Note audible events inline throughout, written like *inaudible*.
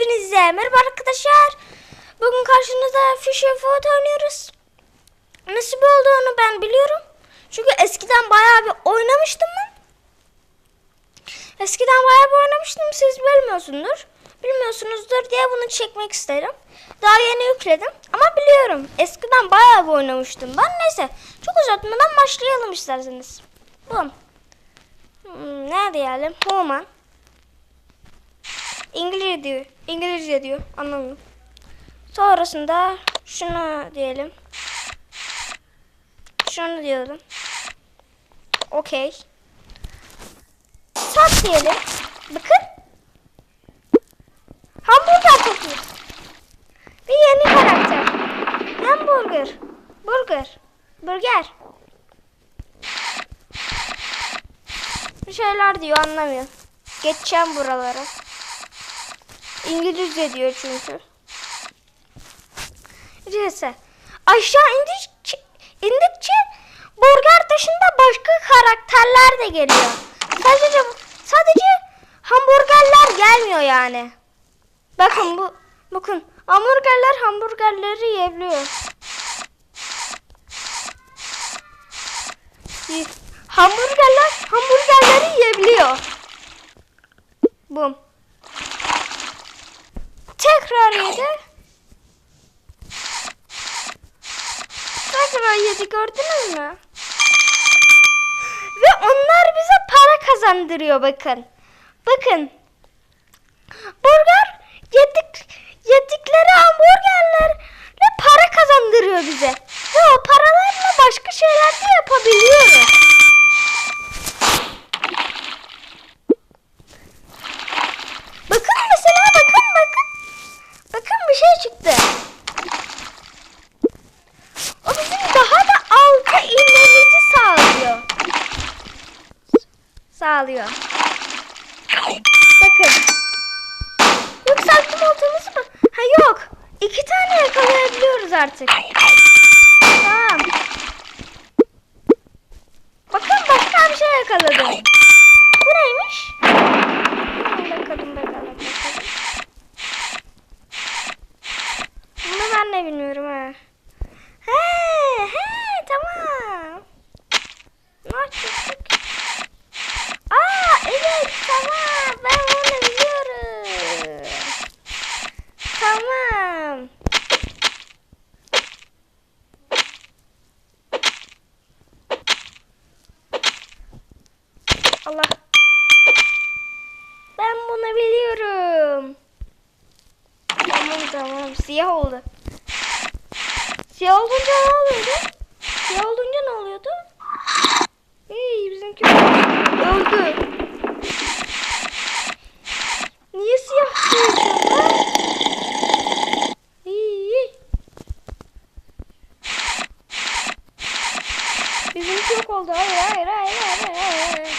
Hepinize merhaba arkadaşlar. Bugün karşınızda Fish and oynuyoruz. Nasıl bir olduğunu ben biliyorum. Çünkü eskiden bayağı bir oynamıştım ben. Eskiden bayağı bir oynamıştım. Siz bilmiyorsundur. Bilmiyorsunuzdur diye bunu çekmek isterim. Daha yeni yükledim. Ama biliyorum. Eskiden bayağı bir oynamıştım ben. Neyse. Çok uzatmadan başlayalım isterseniz. Bu. Hmm, ne diyelim? Human. İngilizce diyor. İngilizce diyor. Anlamıyorum. Sonrasında şunu diyelim. Şunu diyelim. Okey. Sat diyelim. Bakın. Hamburger çok. Bir yeni karakter. Hamburger. Burger. Burger. Bir şeyler diyor anlamıyorum. Geçeceğim buralara. İngilizce diyor çünkü. Neyse. Aşağı indikçe, indikçe burger dışında başka karakterler de geliyor. Sadece sadece hamburgerler gelmiyor yani. Bakın bu bakın hamburgerler hamburgerleri yiyebiliyor. Hamburgerler hamburgerleri yiyebiliyor. Bum. Tekrar yedi. Tekrar yedi gördünüz mü? Ve onlar bize para kazandırıyor bakın. Bakın. Burger yedik yedikleri hamburgerlerle para kazandırıyor bize. Ve o paralarla başka şeyler de yapabiliyoruz. Bakın mesela bakın bakın. Bakın bir şey çıktı. O bizim daha da alta inmemizi sağlıyor. Sağlıyor. Bakın. Yükseltme oltamızı mı? Ha yok. İki tane yakalayabiliyoruz artık. Tamam. Bakın başka bir şey yakaladım. Bu neymiş? Bakalım bakalım bakalım. Bunu ben de bilmiyorum ha. He he tamam. Ne açtık? Aa evet tamam ben bunu biliyorum. Tamam. Allah. Ben bunu biliyorum. Tamam tamam siyah oldu. Siyah olunca ne oluyordu? Siyah olunca ne oluyordu? Hey bizimki öldü. Niye siyah? İyi. Bizimki yok oldu. Hayır hayır hayır hayır hayır.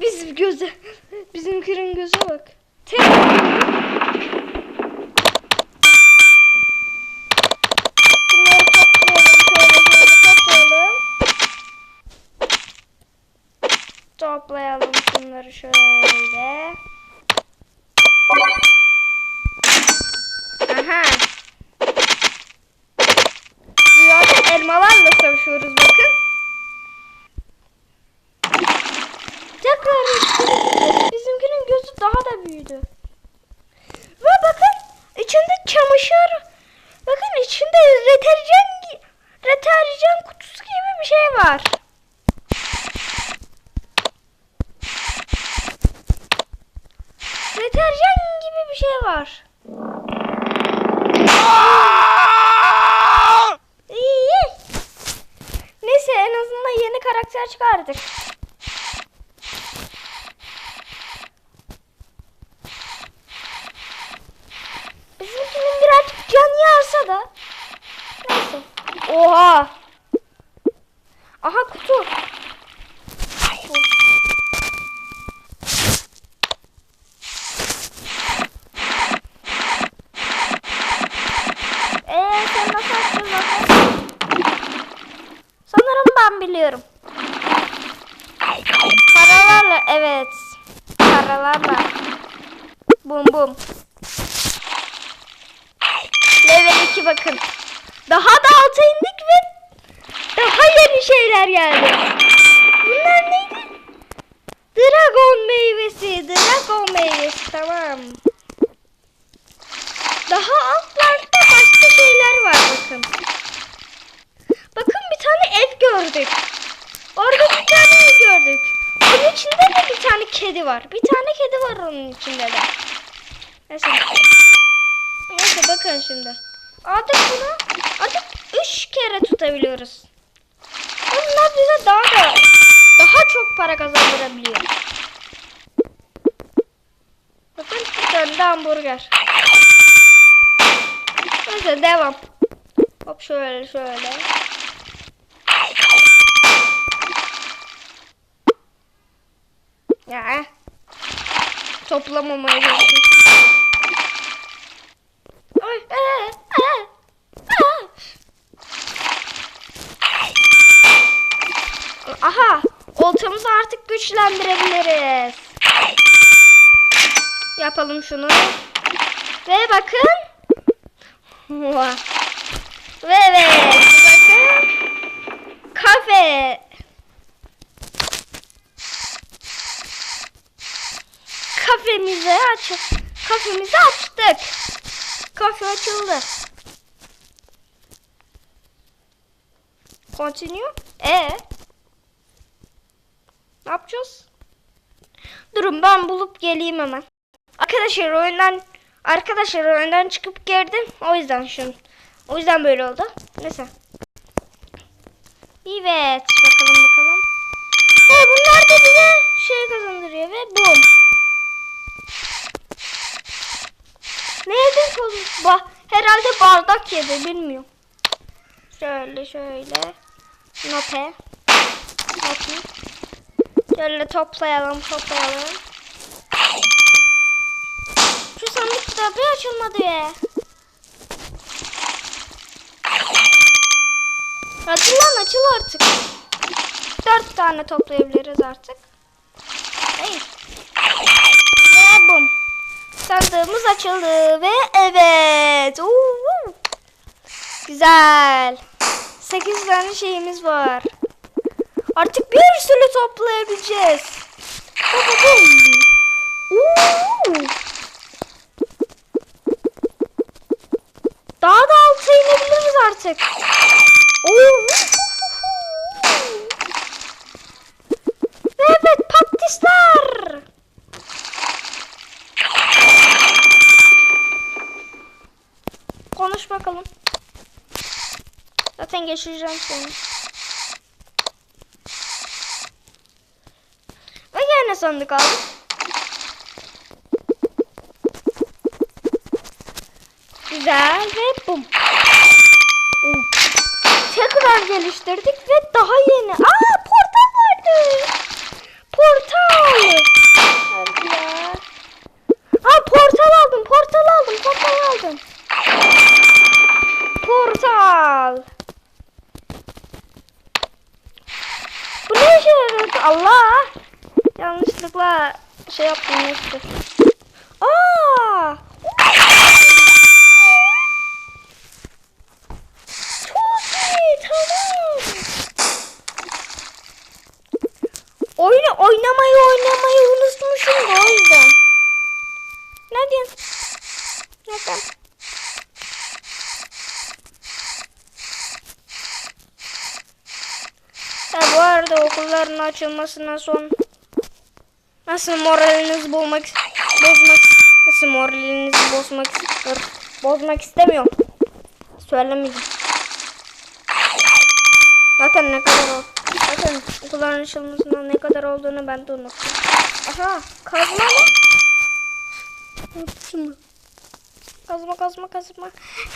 Bizim göze, *laughs* bizimkinin göze bak. Tek Bunları toplayalım şöyle şöyle toplayalım. Toplayalım şunları şöyle. Aha. Zaten elmalarla savaşıyoruz bakın. Tekrar etti. Bizimkinin gözü daha da büyüdü. Ve bakın içinde çamaşır bakın içinde deterjan deterjan kutusu gibi bir şey var. Deterjan gibi bir şey var. İyi. Neyse en azından yeni karakter çıkardık. Bizimkinin birazcık canı yarsa da. Neyse. Oha. Aha kutu. Eee sen nasıl açtın zaten? Sanırım ben biliyorum. Paralarla evet. Para paralarla. Bum bum. Level 2 bakın. Daha da alta indik ve daha yeni şeyler geldi. Bunlar neydi? Dragon meyvesi. Dragon meyvesi tamam. Daha altlarda başka şeyler var bakın. Gördük. Orada bir tane gördük. Onun içinde de bir tane kedi var. Bir tane kedi var onun içinde de. Neyse. Neyse bakın şimdi. Artık bunu artık üç kere tutabiliyoruz. Bunlar bize daha da daha çok para kazandırabiliyor. Bakın bir tane de hamburger. Neyse devam. Hop şöyle şöyle. Ya. Toplamamaya çalışıyorum. Ay, aa, aa, aa. Aha, oltamızı artık güçlendirebiliriz. Yapalım şunu. Ve bakın. Ve evet, bakın. Kafe. Kafemizi aç. Kafemizi açtık. Kafe açıldı. Continue. E ne yapacağız? Durun ben bulup geleyim hemen. Arkadaşlar oyundan arkadaşlar oyundan çıkıp girdim. O yüzden şu o yüzden böyle oldu. Neyse. Evet bakalım bakalım. He bunlar da bize şey kazandırıyor ve bum. Ne yedin kolu? Ba herhalde bardak yedi bilmiyorum. Şöyle şöyle. Nope. Nope. Şöyle toplayalım toplayalım. Şu sandık bir açılmadı ya. Hadi lan açıl artık. Dört tane toplayabiliriz artık. Hayır. Ve bum. Sandığımız açıldı ve evet. Oo. Güzel. Sekiz tane şeyimiz var. Artık bir sürü toplayabileceğiz. Daha da alta inebiliriz artık. Evet patisler. Bakalım. Zaten geçireceğim seni. Ve gene sandık aldık. Güzel ve bum. Tekrar geliştirdik ve daha yeni. Aa portal vardı. Portal. Hadi ya. Aa portal aldım, portal aldım, portal aldım. Portal. Bu ne işe yaradı? Allah. Yanlışlıkla şey yaptım neyse. Aa! Çok iyi, tamam. Oyunu oynamayı oynamayı unutmuşum da o yüzden. Ne diyorsun? Neden? Ha, bu arada okulların açılmasına son nasıl moralinizi bozmak bozmak nasıl moralinizi bozmak bozmak istemiyorum. Söylemeyeceğim. Zaten ne kadar o zaten okulların açılmasına ne kadar olduğunu ben de unuttum. Aha kazma mı? Şunu. Kazma kazma kazma.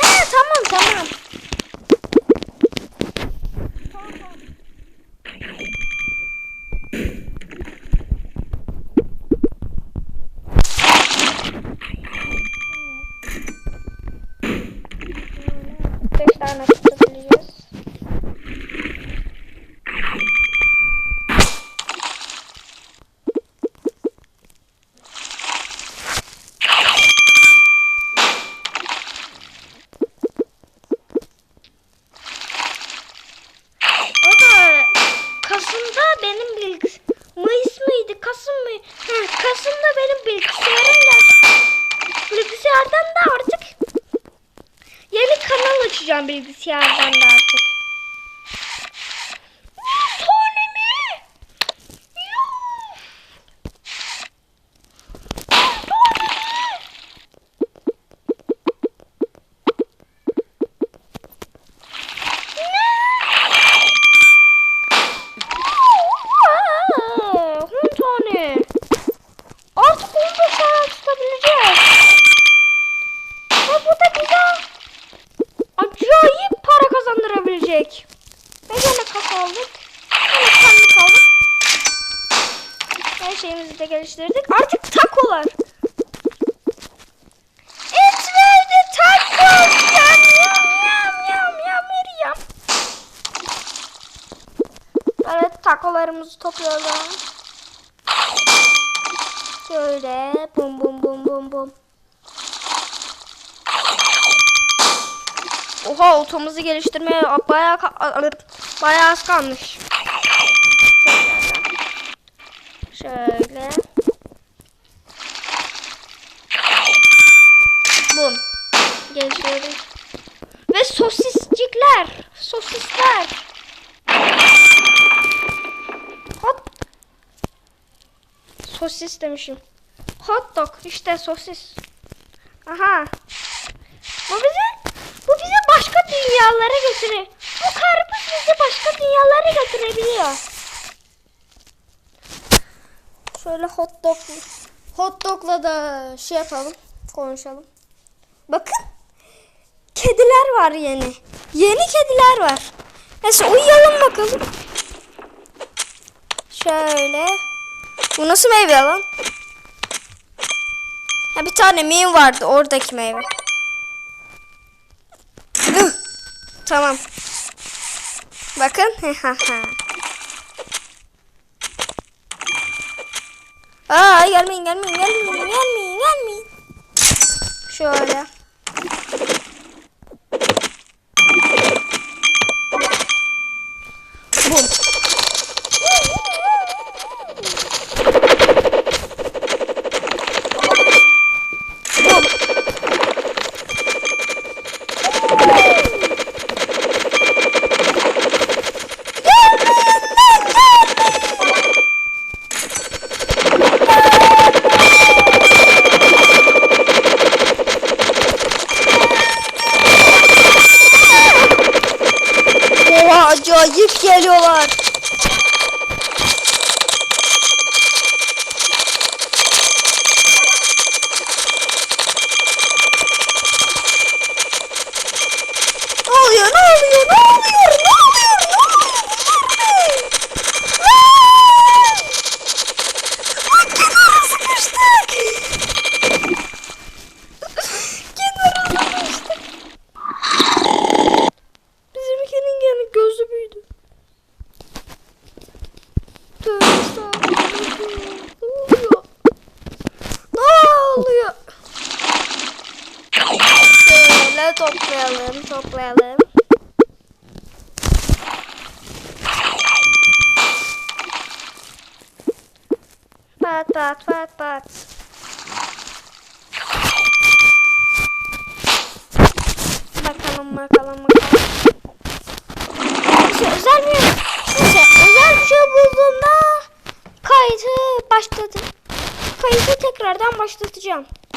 He tamam tamam. Beş tane benim bilgisayarım geldi. Bilgisayardan da artık yeni kanal açacağım bilgisayardan da artık. Bir tane mi? Yuh! Bir tane mi? Ne? 10 tane. Artık 15 tane tutabileceğiz. Ve bu da bize acayip para kazandırabilecek. Ve gene kas aldık. Gene sandık aldık. Her şeyimizi de geliştirdik. Artık takolar. Et verdi taco. Yam yam yam yam yam yam. Evet takolarımızı toplayalım. Şöyle bum bum bum bum bum. Oha otomuzu geliştirmeye bayağı bayağı az kalmış. Şöyle. Bum. Geliştirdik. Ve sosiscikler. Sosisler. Sosis demişim. Hot dog işte sosis. Aha. Bu bizi bu bizi başka dünyalara götürüyor. Bu karpuz bizi başka dünyalara götürebiliyor. Şöyle hot dog hot dogla da şey yapalım, konuşalım. Bakın. Kediler var yeni. Yeni kediler var. Neyse uyuyalım bakalım. Şöyle. Bu nasıl meyve lan? Ha bir tane meyve vardı oradaki meyve. Tamam. Bakın. *laughs* Aa gelmeyin gelmeyin gelmeyin gelmeyin gelmeyin. Şöyle. Toplayalım, toplayalım. Pat pat pat pat. Bakalım bakalım bakalım. Neyse özel bir neyse özel bir şey bulduğumda kaydı başladı. Kaydı tekrardan başlatacağım.